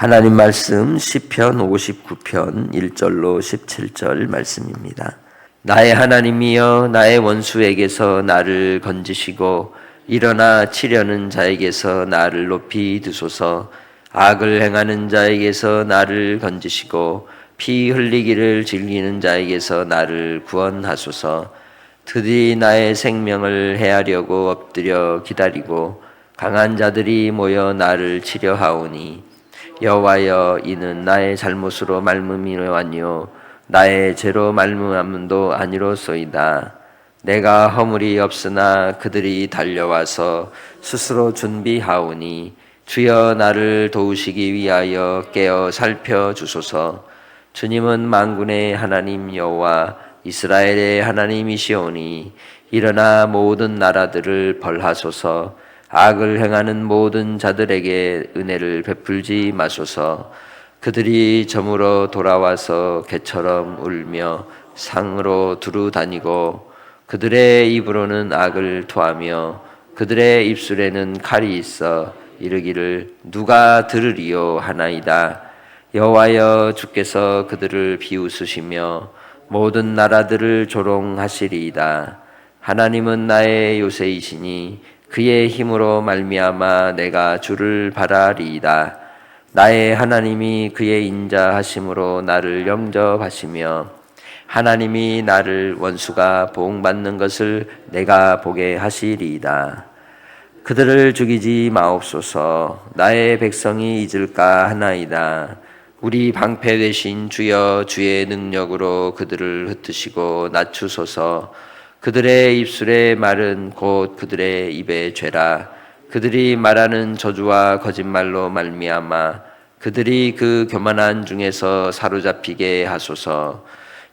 하나님 말씀 시편 59편 1절로 17절 말씀입니다. 나의 하나님이여 나의 원수에게서 나를 건지시고 일어나 치려는 자에게서 나를 높이 두소서 악을 행하는 자에게서 나를 건지시고 피 흘리기를 즐기는 자에게서 나를 구원하소서 드디 나의 생명을 해하려고 엎드려 기다리고 강한 자들이 모여 나를 치려 하오니 여호와여 이는 나의 잘못으로 말씀이오니요 나의 죄로 말씀함도 아니로소이다. 내가 허물이 없으나 그들이 달려와서 스스로 준비하오니 주여 나를 도우시기 위하여 깨어 살펴 주소서. 주님은 만군의 하나님 여호와 이스라엘의 하나님이시오니 일어나 모든 나라들을 벌하소서 악을 행하는 모든 자들에게 은혜를 베풀지 마소서. 그들이 저물어 돌아와서 개처럼 울며 상으로 두루 다니고 그들의 입으로는 악을 토하며 그들의 입술에는 칼이 있어 이르기를 누가 들으리요 하나이다. 여호와여 주께서 그들을 비웃으시며 모든 나라들을 조롱하시리이다. 하나님은 나의 요새이시니 그의 힘으로 말미암아 내가 주를 바라리이다. 나의 하나님이 그의 인자하심으로 나를 영접하시며 하나님이 나를 원수가 보응받는 것을 내가 보게 하시리이다. 그들을 죽이지 마옵소서. 나의 백성이 잊을까 하나이다. 우리 방패 되신 주여 주의 능력으로 그들을 흩으시고 낮추소서. 그들의 입술의 말은 곧 그들의 입의 죄라. 그들이 말하는 저주와 거짓말로 말미암아 그들이 그 교만한 중에서 사로잡히게 하소서.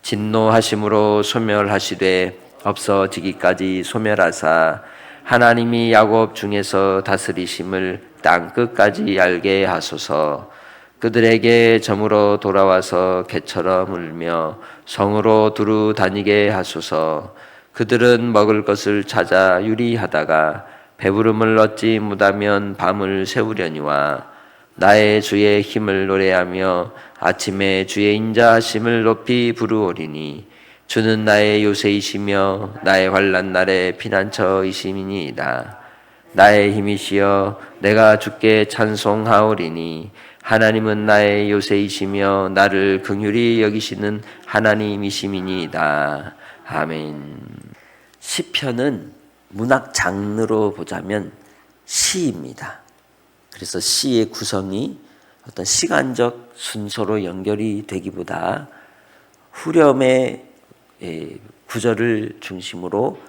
진노하심으로 소멸하시되 없어지기까지 소멸하사 하나님이 야곱 중에서 다스리심을 땅 끝까지 알게 하소서. 그들에게 점으로 돌아와서 개처럼 울며 성으로 두루 다니게 하소서 그들은 먹을 것을 찾아 유리하다가 배부름을 얻지 못하면 밤을 새우려니와 나의 주의 힘을 노래하며 아침에 주의 인자하심을 높이 부르오리니 주는 나의 요새이시며 나의 환난 날의 피난처이심이니이다. 나의 힘이시여 내가 주께 찬송하오리니 하나님은 나의 요새이시며 나를 긍휼히 여기시는 하나님이심이니이다. 아멘. 시편은 문학 장르로 보자면 시입니다. 그래서 시의 구성이 어떤 시간적 순서로 연결이 되기보다 후렴의 예, 구절을 중심으로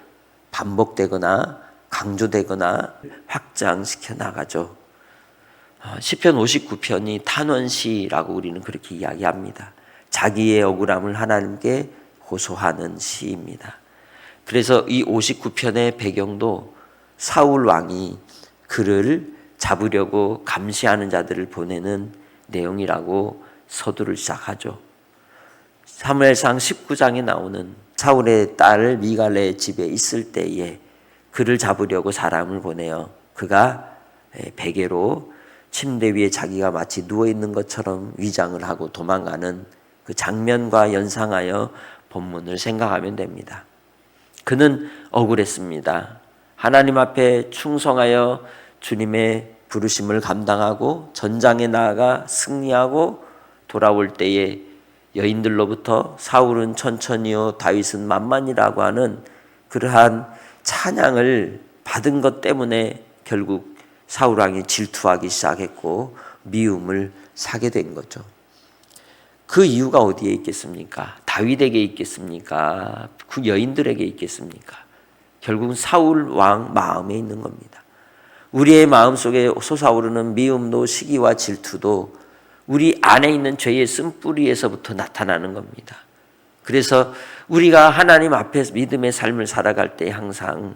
반복되거나 강조되거나 확장시켜 나가죠. 아, 시편 59편이 탄원시라고 우리는 그렇게 이야기합니다. 자기의 억울함을 하나님께 호소하는 시입니다. 그래서 이 59편의 배경도 사울 왕이 그를 잡으려고 감시하는 자들을 보내는 내용이라고 서두를 시작하죠. 사무엘상 19장에 나오는 사울의 딸 미갈레의 집에 있을 때에 그를 잡으려고 사람을 보내요. 그가 베개로 침대 위에 자기가 마치 누워 있는 것처럼 위장을 하고 도망가는 그 장면과 연상하여 본문을 생각하면 됩니다. 그는 억울했습니다. 하나님 앞에 충성하여 주님의 부르심을 감당하고 전장에 나아가 승리하고 돌아올 때에 여인들로부터 사울은 천천히요 다윗은 만만이라고 하는 그러한 찬양을 받은 것 때문에 결국 사울 왕이 질투하기 시작했고 미움을 사게 된 거죠. 그 이유가 어디에 있겠습니까? 다윗에게 있겠습니까? 그 여인들에게 있겠습니까? 결국은 사울 왕 마음에 있는 겁니다. 우리의 마음 속에 솟아오르는 미움도 시기와 질투도 우리 안에 있는 죄의 쓴뿌리에서부터 나타나는 겁니다. 그래서 우리가 하나님 앞에서 믿음의 삶을 살아갈 때 항상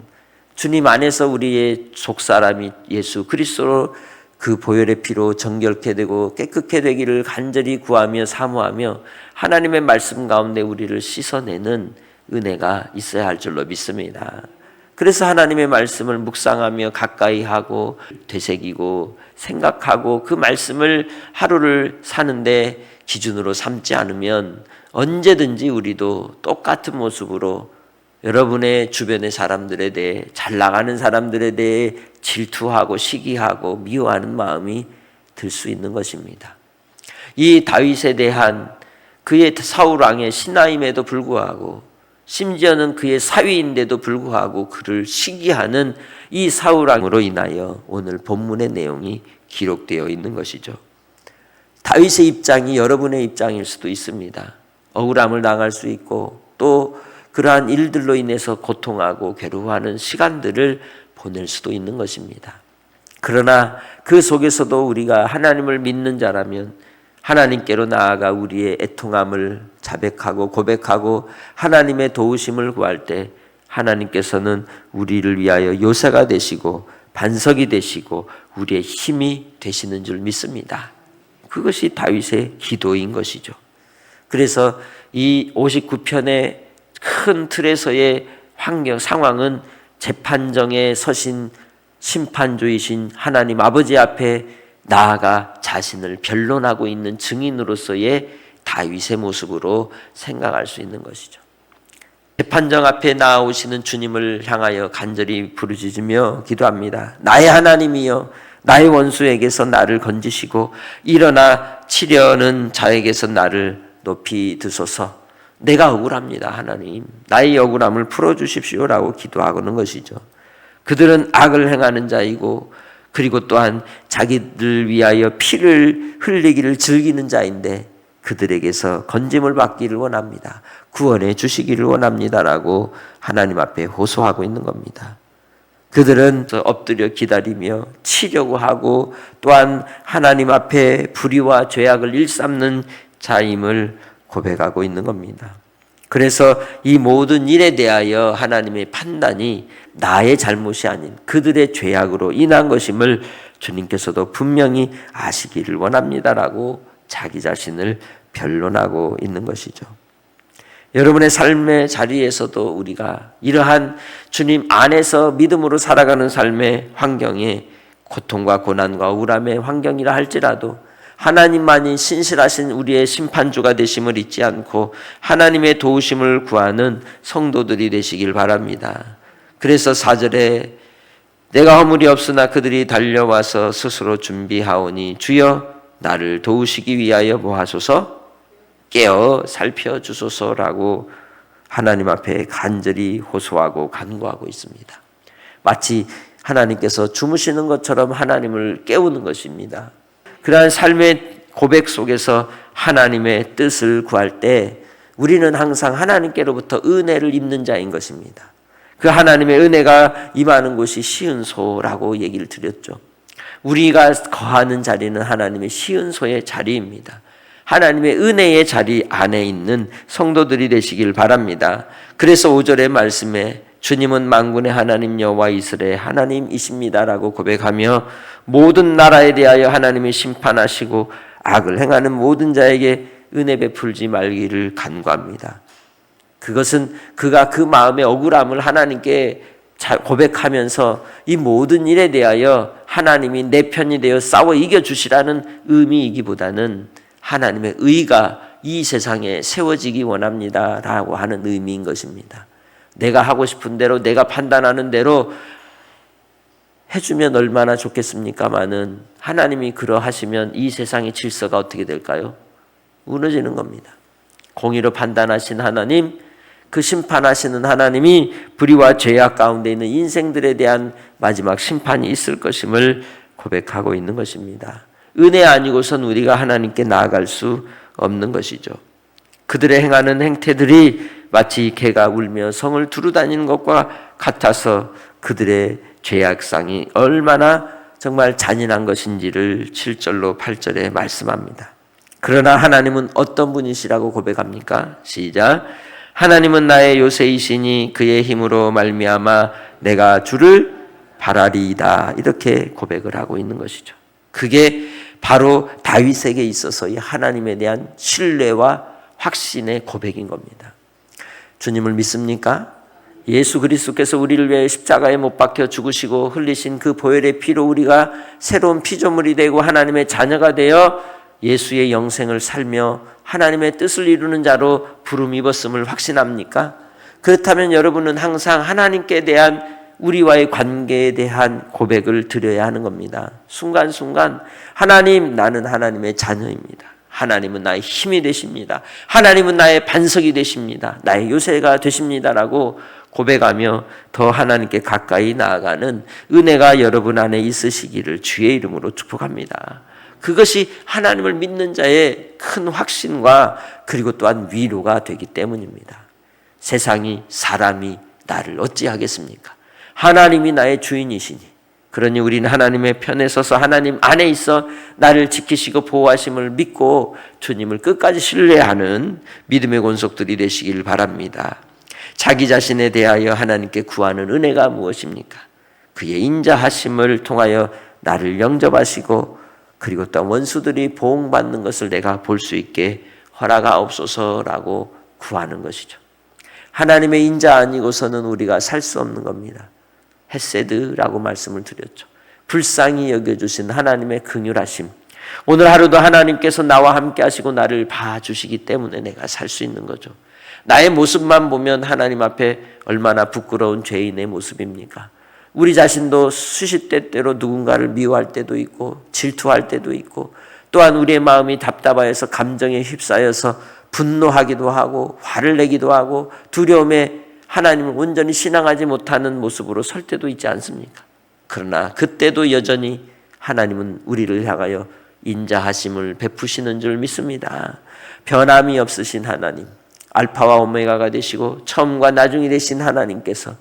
주님 안에서 우리의 속사람이 예수 그리스도로 그 보혈의 피로 정결케 되고 깨끗게 되기를 간절히 구하며 사모하며 하나님의 말씀 가운데 우리를 씻어내는 은혜가 있어야 할 줄로 믿습니다. 그래서 하나님의 말씀을 묵상하며 가까이 하고 되새기고 생각하고 그 말씀을 하루를 사는데 기준으로 삼지 않으면 언제든지 우리도 똑같은 모습으로 여러분의 주변의 사람들에 대해 잘 나가는 사람들에 대해 질투하고 시기하고 미워하는 마음이 들 수 있는 것입니다. 이 다윗에 대한 그의 사울 왕의 신하임에도 불구하고 심지어는 그의 사위인데도 불구하고 그를 시기하는 이 사울 왕으로 인하여 오늘 본문의 내용이 기록되어 있는 것이죠. 다윗의 입장이 여러분의 입장일 수도 있습니다. 억울함을 당할 수 있고 또 그러한 일들로 인해서 고통하고 괴로워하는 시간들을 보낼 수도 있는 것입니다. 그러나 그 속에서도 우리가 하나님을 믿는 자라면 하나님께로 나아가 우리의 애통함을 자백하고 고백하고 하나님의 도우심을 구할 때 하나님께서는 우리를 위하여 요새가 되시고 반석이 되시고 우리의 힘이 되시는 줄 믿습니다. 그것이 다윗의 기도인 것이죠. 그래서 이 59편의 큰 틀에서의 환경 상황은 재판정에 서신 심판주이신 하나님 아버지 앞에 나아가 자신을 변론하고 있는 증인으로서의 다윗의 모습으로 생각할 수 있는 것이죠. 재판정 앞에 나오시는 주님을 향하여 간절히 부르짖으며 기도합니다. 나의 하나님이여 나의 원수에게서 나를 건지시고 일어나 치려는 자에게서 나를 높이 드소서. 내가 억울합니다, 하나님. 나의 억울함을 풀어 주십시오라고 기도하고는 것이죠. 그들은 악을 행하는 자이고 그리고 또한 자기들 위하여 피를 흘리기를 즐기는 자인데 그들에게서 건짐을 받기를 원합니다. 구원해 주시기를 원합니다라고 하나님 앞에 호소하고 있는 겁니다. 그들은 엎드려 기다리며 치려고 하고 또한 하나님 앞에 불의와 죄악을 일삼는 자임을 고백하고 있는 겁니다. 그래서 이 모든 일에 대하여 하나님의 판단이 나의 잘못이 아닌 그들의 죄악으로 인한 것임을 주님께서도 분명히 아시기를 원합니다라고 자기 자신을 변론하고 있는 것이죠. 여러분의 삶의 자리에서도 우리가 이러한 주님 안에서 믿음으로 살아가는 삶의 환경에 고통과 고난과 우람의 환경이라 할지라도 하나님만이 신실하신 우리의 심판주가 되심을 잊지 않고 하나님의 도우심을 구하는 성도들이 되시길 바랍니다. 그래서 사절에 내가 허물이 없으나 그들이 달려와서 스스로 준비하오니 주여 나를 도우시기 위하여 뭐하소서 깨어 살펴 주소서라고 하나님 앞에 간절히 호소하고 간구하고 있습니다. 마치 하나님께서 주무시는 것처럼 하나님을 깨우는 것입니다. 그러한 삶의 고백 속에서 하나님의 뜻을 구할 때 우리는 항상 하나님께로부터 은혜를 입는 자인 것입니다. 그 하나님의 은혜가 임하는 곳이 시은소라고 얘기를 드렸죠. 우리가 거하는 자리는 하나님의 시은소의 자리입니다. 하나님의 은혜의 자리 안에 있는 성도들이 되시길 바랍니다. 그래서 5절의 말씀에 주님은 만군의 하나님 여호와 이스라엘 하나님이십니다라고 고백하며 모든 나라에 대하여 하나님이 심판하시고 악을 행하는 모든 자에게 은혜 베풀지 말기를 간구합니다. 그것은 그가 그 마음의 억울함을 하나님께 고백하면서 이 모든 일에 대하여 하나님이 내 편이 되어 싸워 이겨 주시라는 의미이기보다는 하나님의 의가 이 세상에 세워지기 원합니다 라고 하는 의미인 것입니다. 내가 하고 싶은 대로 내가 판단하는 대로 해주면 얼마나 좋겠습니까마는 하나님이 그러하시면 이 세상의 질서가 어떻게 될까요? 무너지는 겁니다. 공의로 판단하신 하나님, 그 심판하시는 하나님이 불의와 죄악 가운데 있는 인생들에 대한 마지막 심판이 있을 것임을 고백하고 있는 것입니다. 은혜 아니고선 우리가 하나님께 나아갈 수 없는 것이죠. 그들의 행하는 행태들이 마치 개가 울며 성을 두루다니는 것과 같아서 그들의 죄악상이 얼마나 정말 잔인한 것인지를 7절로 8절에 말씀합니다. 그러나 하나님은 어떤 분이시라고 고백합니까? 시작. 하나님은 나의 요새이시니 그의 힘으로 말미암아 내가 주를 바라리이다. 이렇게 고백을 하고 있는 것이죠. 그게 바로 다윗에게 있어서의 하나님에 대한 신뢰와 확신의 고백인 겁니다. 주님을 믿습니까? 예수 그리스도께서 우리를 위해 십자가에 못 박혀 죽으시고 흘리신 그 보혈의 피로 우리가 새로운 피조물이 되고 하나님의 자녀가 되어 예수의 영생을 살며 하나님의 뜻을 이루는 자로 부름 입었음을 확신합니까? 그렇다면 여러분은 항상 하나님께 대한 우리와의 관계에 대한 고백을 드려야 하는 겁니다. 순간순간 하나님 나는 하나님의 자녀입니다. 하나님은 나의 힘이 되십니다. 하나님은 나의 반석이 되십니다. 나의 요새가 되십니다라고 고백하며 더 하나님께 가까이 나아가는 은혜가 여러분 안에 있으시기를 주의 이름으로 축복합니다. 그것이 하나님을 믿는 자의 큰 확신과 그리고 또한 위로가 되기 때문입니다. 세상이 사람이 나를 어찌 하겠습니까? 하나님이 나의 주인이시니 그러니 우리는 하나님의 편에 서서 하나님 안에 있어 나를 지키시고 보호하심을 믿고 주님을 끝까지 신뢰하는 믿음의 권속들이 되시길 바랍니다. 자기 자신에 대하여 하나님께 구하는 은혜가 무엇입니까? 그의 인자하심을 통하여 나를 영접하시고 그리고 또 원수들이 보응받는 것을 내가 볼 수 있게 허락하옵소서라고 구하는 것이죠. 하나님의 인자 아니고서는 우리가 살 수 없는 겁니다. 헤세드라고 말씀을 드렸죠. 불쌍히 여겨주신 하나님의 긍휼하심. 오늘 하루도 하나님께서 나와 함께 하시고 나를 봐주시기 때문에 내가 살 수 있는 거죠. 나의 모습만 보면 하나님 앞에 얼마나 부끄러운 죄인의 모습입니까? 우리 자신도 수시때때로 누군가를 미워할 때도 있고 질투할 때도 있고 또한 우리의 마음이 답답하여서 감정에 휩싸여서 분노하기도 하고 화를 내기도 하고 두려움에 하나님을 온전히 신앙하지 못하는 모습으로 설 때도 있지 않습니까? 그러나 그때도 여전히 하나님은 우리를 향하여 인자하심을 베푸시는 줄 믿습니다. 변함이 없으신 하나님, 알파와 오메가가 되시고 처음과 나중이 되신 하나님께서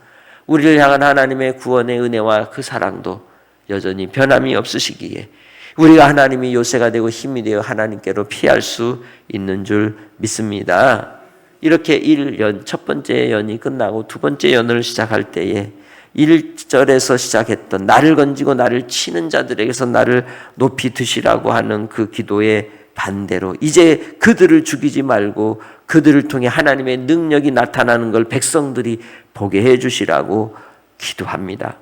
우리를 향한 하나님의 구원의 은혜와 그 사랑도 여전히 변함이 없으시기에 우리가 하나님이 요새가 되고 힘이 되어 하나님께로 피할 수 있는 줄 믿습니다. 이렇게 1연 첫 번째 연이 끝나고 두 번째 연을 시작할 때에 1절에서 시작했던 나를 건지고 나를 치는 자들에게서 나를 높이 드시라고 하는 그 기도의 반대로 이제 그들을 죽이지 말고 그들을 통해 하나님의 능력이 나타나는 걸 백성들이 보게 해 주시라고 기도합니다.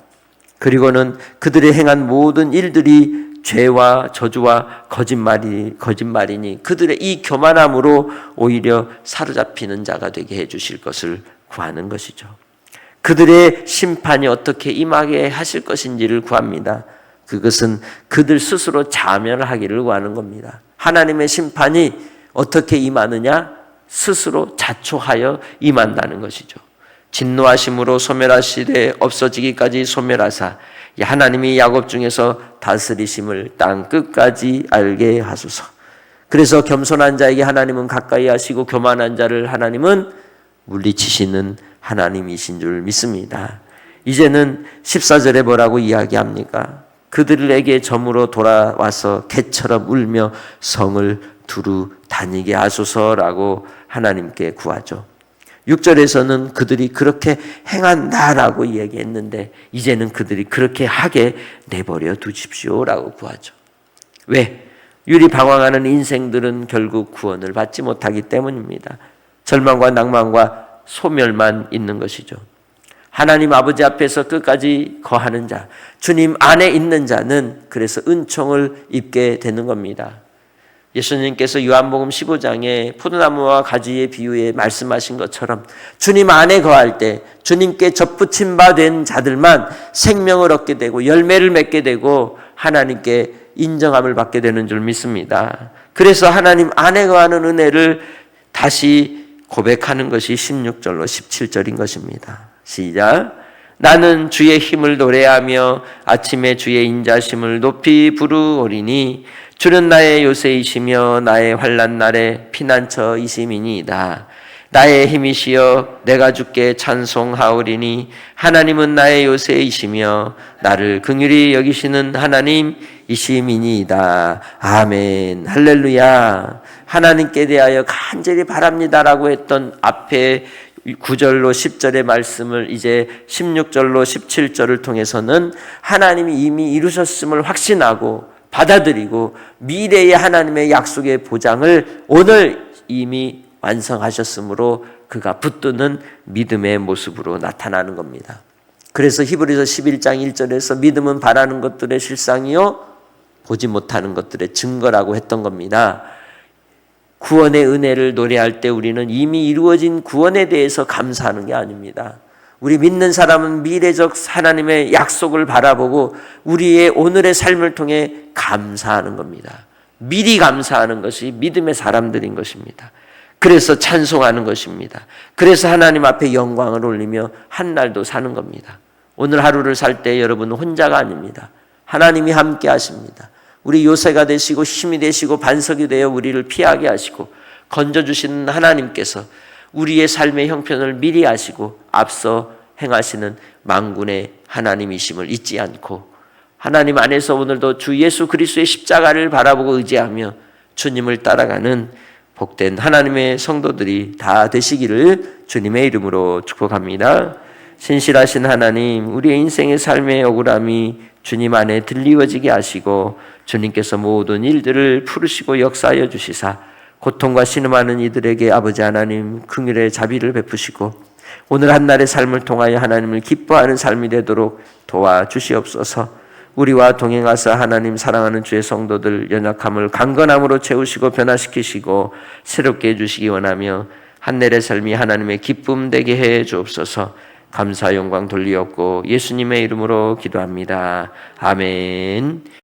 그리고는 그들의 행한 모든 일들이 죄와 저주와 거짓말이 거짓말이니 그들의 이 교만함으로 오히려 사로잡히는 자가 되게 해 주실 것을 구하는 것이죠. 그들의 심판이 어떻게 임하게 하실 것인지를 구합니다. 그것은 그들 스스로 자멸하기를 구하는 겁니다. 하나님의 심판이 어떻게 임하느냐? 스스로 자초하여 임한다는 것이죠. 진노하심으로 소멸하시되 없어지기까지 소멸하사 하나님이 야곱 중에서 다스리심을 땅 끝까지 알게 하소서. 그래서 겸손한 자에게 하나님은 가까이 하시고 교만한 자를 하나님은 물리치시는 하나님이신 줄 믿습니다. 이제는 14절에 뭐라고 이야기합니까? 그들에게 점으로 돌아와서 개처럼 울며 성을 두루 다니게 하소서라고 하나님께 구하죠. 6절에서는 그들이 그렇게 행한다라고 이야기했는데 이제는 그들이 그렇게 하게 내버려 두십시오라고 구하죠. 왜? 유리 방황하는 인생들은 결국 구원을 받지 못하기 때문입니다. 절망과 낭만과 소멸만 있는 것이죠. 하나님 아버지 앞에서 끝까지 거하는 자, 주님 안에 있는 자는 그래서 은총을 입게 되는 겁니다. 예수님께서 요한복음 15장에 포도나무와 가지의 비유에 말씀하신 것처럼 주님 안에 거할 때 주님께 접붙임 바 된 자들만 생명을 얻게 되고 열매를 맺게 되고 하나님께 인정함을 받게 되는 줄 믿습니다. 그래서 하나님 안에 거하는 은혜를 다시 고백하는 것이 16절로 17절인 것입니다. 시작. 나는 주의 힘을 노래하며 아침에 주의 인자심을 높이 부르오리니 주는 나의 요새이시며 나의 환란 날에 피난처이심이니이다. 나의 힘이시여 내가 주께 찬송하오리니 하나님은 나의 요새이시며 나를 긍휼히 여기시는 하나님이심이니이다. 아멘. 할렐루야. 하나님께 대하여 간절히 바랍니다라고 했던 앞에 9절로 10절의 말씀을 이제 16절로 17절을 통해서는 하나님이 이미 이루셨음을 확신하고 받아들이고 미래의 하나님의 약속의 보장을 오늘 이미 완성하셨으므로 그가 붙드는 믿음의 모습으로 나타나는 겁니다. 그래서 히브리서 11장 1절에서 믿음은 바라는 것들의 실상이요 보지 못하는 것들의 증거라고 했던 겁니다. 구원의 은혜를 노래할 때 우리는 이미 이루어진 구원에 대해서 감사하는 게 아닙니다. 우리 믿는 사람은 미래적 하나님의 약속을 바라보고 우리의 오늘의 삶을 통해 감사하는 겁니다. 미리 감사하는 것이 믿음의 사람들인 것입니다. 그래서 찬송하는 것입니다. 그래서 하나님 앞에 영광을 올리며 한 날도 사는 겁니다. 오늘 하루를 살 때 여러분은 혼자가 아닙니다. 하나님이 함께 하십니다. 우리 요새가 되시고 힘이 되시고 반석이 되어 우리를 피하게 하시고 건져주시는 하나님께서 우리의 삶의 형편을 미리 아시고 앞서 행하시는 망군의 하나님이심을 잊지 않고 하나님 안에서 오늘도 주 예수 그리스도의 십자가를 바라보고 의지하며 주님을 따라가는 복된 하나님의 성도들이 다 되시기를 주님의 이름으로 축복합니다. 신실하신 하나님, 우리의 인생의 삶의 억울함이 주님 안에 들리워지게 하시고 주님께서 모든 일들을 풀으시고 역사하여 주시사 고통과 신음하는 이들에게 아버지 하나님 긍휼의 자비를 베푸시고 오늘 한날의 삶을 통하여 하나님을 기뻐하는 삶이 되도록 도와주시옵소서. 우리와 동행하사 하나님 사랑하는 주의 성도들 연약함을 강건함으로 채우시고 변화시키시고 새롭게 해주시기 원하며 한날의 삶이 하나님의 기쁨 되게 해 주옵소서. 감사 영광 돌리옵고 예수님의 이름으로 기도합니다. 아멘.